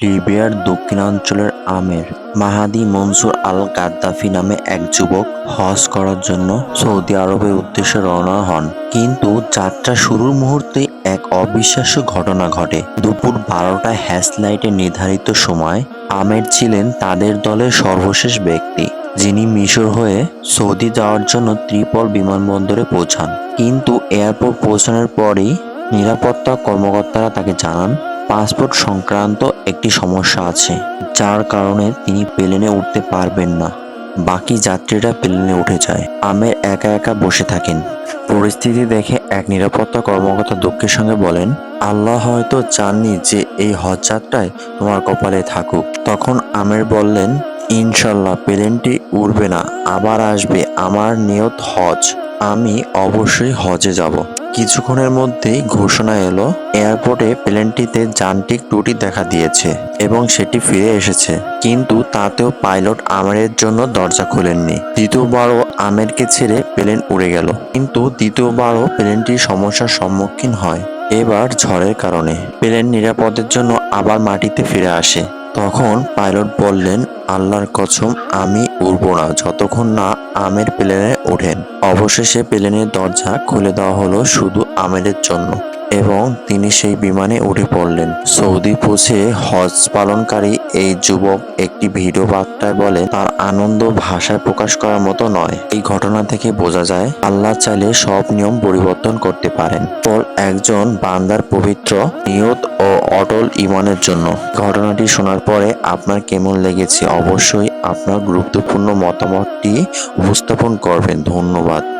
লিবিয়ার দক্ষিণাঞ্চলের আমের মাহাদি মনসুর আল গাদ্দাফি নামে এক যুবক হজ করার জন্য সৌদি আরবের উদ্দেশ্যে রওনা হন। কিন্তু যাত্রা শুরুর মুহূর্তে এক অবিশ্বাস্য ঘটনা ঘটে। দুপুর বারোটায় হ্যাসলাইটের নির্ধারিত সময় আমের ছিলেন তাদের দলের সর্বশেষ ব্যক্তি, যিনি মিশর হয়ে সৌদি যাওয়ার জন্য ত্রিপল বিমানবন্দরে পৌঁছান। কিন্তু এয়ারপোর্ট পৌঁছানোর পরেই নিরাপত্তা কর্মকর্তারা তাকে জানান পাসপোর্ট সংক্রান্ত একটি সমস্যা আছে, যার কারণে তিনি প্লেনে উঠতে পারবেন না। বাকি যাত্রীরা প্লেনে উঠে যায়। আমের একা একা বসে থাকেন। পরিস্থিতি দেখে এক নিরাপত্তা কর্মকর্তা দুঃখের সঙ্গে বলেন, আল্লাহ হয়তো চাননি যে এই হজ যাত্রায় তোমার কপালে থাকুক। তখন আমের বললেন, ইনশাল্লাহ, প্লেনটি উড়বে না। আবার আসবে আমার নিয়ত হজ। আমি অবশ্যই হজে যাব। কিছুক্ষণের মধ্যেই ঘোষণা এলো, এয়ারপোর্টে প্লেনটিতে যান্ত্রিক ত্রুটি দেখা দিয়েছে এবং সেটি ফিরে এসেছে। কিন্তু তাতেও পাইলট আমেরের জন্য দরজা খুলেননি। দ্বিতীয়বারও আমেরকে ছেড়ে প্লেন উড়ে গেল। কিন্তু দ্বিতীয়বারও প্লেনটি সমস্যার সম্মুখীন হয়। এবার ঝড়ের কারণে। প্লেন নিরাপদের জন্য আবার মাটিতে ফিরে আসে। তখন পাইলট বললেন আল্লাহর কসম, আমি উড়ব না। যতক্ষণ না আমের প্লেনে ওঠেন। অবশেষে প্লেনের দরজা খুলে দেওয়া হলো শুধু আমেরের জন্য। এবং তিনি সেই বিমানে উঠে পড়লেন। সৌদি পৌঁছে হজ পালনকারী এই যুবক একটি ভিডিও বার্তায় বলে, তার আনন্দ ভাষায় প্রকাশ করার মতো নয়। এই ঘটনা থেকে বোঝা যায়, আল্লাহ চাইলে সব নিয়ম পরিবর্তন করতে পারেন। পর একজন বান্দার পবিত্র, নিয়ত ও অটল ইমানের জন্য। ঘটনাটি শোনার পরে আপনার কেমন লেগেছে? অবশ্যই আপনার গুরুত্বপূর্ণ মতামতটি উপস্থাপন করবেন। ধন্যবাদ।